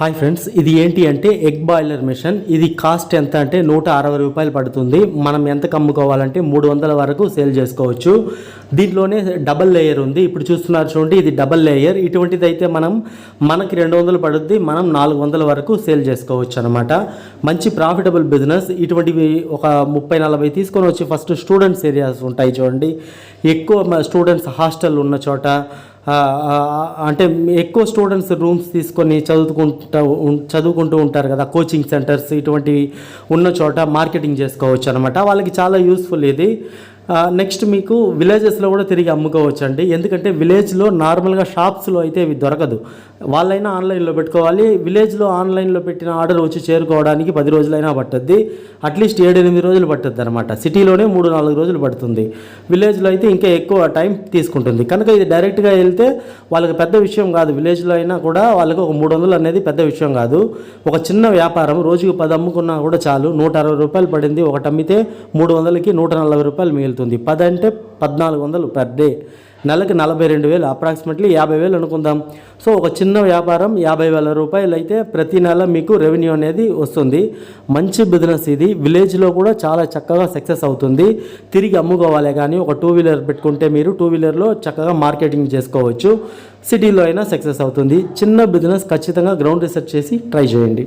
Hi friends ఇది ఏంటి అంటే ఎగ్ బాయిలర్ మిషన్. ఇది కాస్ట్ ఎంత అంటే నూట అరవై రూపాయలు పడుతుంది. మనం ఎంత అమ్ముకోవాలంటే మూడు వందల వరకు సేల్ చేసుకోవచ్చు. దీంట్లోనే డబల్ లేయర్ ఉంది. ఇప్పుడు చూస్తున్నారు చూడండి ఇది డబల్ లేయర్. ఇటువంటిది అయితే మనం మనకి రెండు వందలు పడుద్ది మనం నాలుగు వందల వరకు సేల్ చేసుకోవచ్చు అనమాట మంచి ప్రాఫిటబుల్ బిజినెస్. ఇటువంటివి ఒక ముప్పై నలభై తీసుకొని వచ్చి ఫస్ట్ స్టూడెంట్స్ ఏరియాస్ ఉంటాయి చూడండి. ఎక్కువ స్టూడెంట్స్ హాస్టల్ ఉన్న చోట అంటే ఎక్కువ స్టూడెంట్స్ రూమ్స్ తీసుకొని చదువుకుంటూ ఉం- చదువుకుంటూ ఉంటారు కదా కోచింగ్ సెంటర్స్ ఇటువంటివి ఉన్న చోట మార్కెటింగ్ చేసుకోవచ్చు అనమాట వాళ్ళకి చాలా యూస్ఫుల్ ఇది. నెక్స్ట్ మీకు విలేజెస్లో కూడా తిరిగి అమ్ముకోవచ్చు అండి ఎందుకంటే విలేజ్లో నార్మల్గా షాప్స్లో అయితే ఇవి దొరకదు. వాళ్ళైనా ఆన్లైన్లో పెట్టుకోవాలి. విలేజ్లో ఆన్లైన్లో పెట్టిన ఆర్డర్ వచ్చి చేరుకోవడానికి పది రోజులైనా పట్టుద్ది. అట్లీస్ట్ ఏడెనిమిది రోజులు పట్టుద్ది అనమాట సిటీలోనే మూడు నాలుగు రోజులు పడుతుంది. విలేజ్లో అయితే ఇంకా ఎక్కువ టైం తీసుకుంటుంది. కనుక ఇది డైరెక్ట్గా వెళ్తే వాళ్ళకి పెద్ద విషయం కాదు. విలేజ్లో అయినా కూడా వాళ్ళకి ఒక మూడు వందలు అనేది పెద్ద విషయం కాదు. ఒక చిన్న వ్యాపారం రోజుకి పది అమ్ముకున్నా కూడా చాలు. నూట అరవై రూపాయలు పడింది. ఒకటి అమ్మితే మూడు వందలకి నూట నలభై రూపాయలు మిగులుతుంది పది అంటే పద్నాలుగు వందలు పర్ డే నెలకి నలభై రెండు వేలు అప్రాక్సిమేట్లీ యాభై వేలు అనుకుందాం. సో ఒక చిన్న వ్యాపారం యాభై వేల రూపాయలు అయితే ప్రతి నెల మీకు రెవెన్యూ అనేది వస్తుంది. మంచి బిజినెస్ ఇది. విలేజ్లో కూడా చాలా చక్కగా సక్సెస్ అవుతుంది. తిరిగి అమ్ముకోవాలి కానీ ఒక టూ వీలర్ పెట్టుకుంటే మీరు టూ వీలర్లో చక్కగా మార్కెటింగ్ చేసుకోవచ్చు. సిటీలో అయినా సక్సెస్ అవుతుంది. చిన్న బిజినెస్ ఖచ్చితంగా గ్రౌండ్ రీసెర్చ్ చేసి ట్రై చేయండి.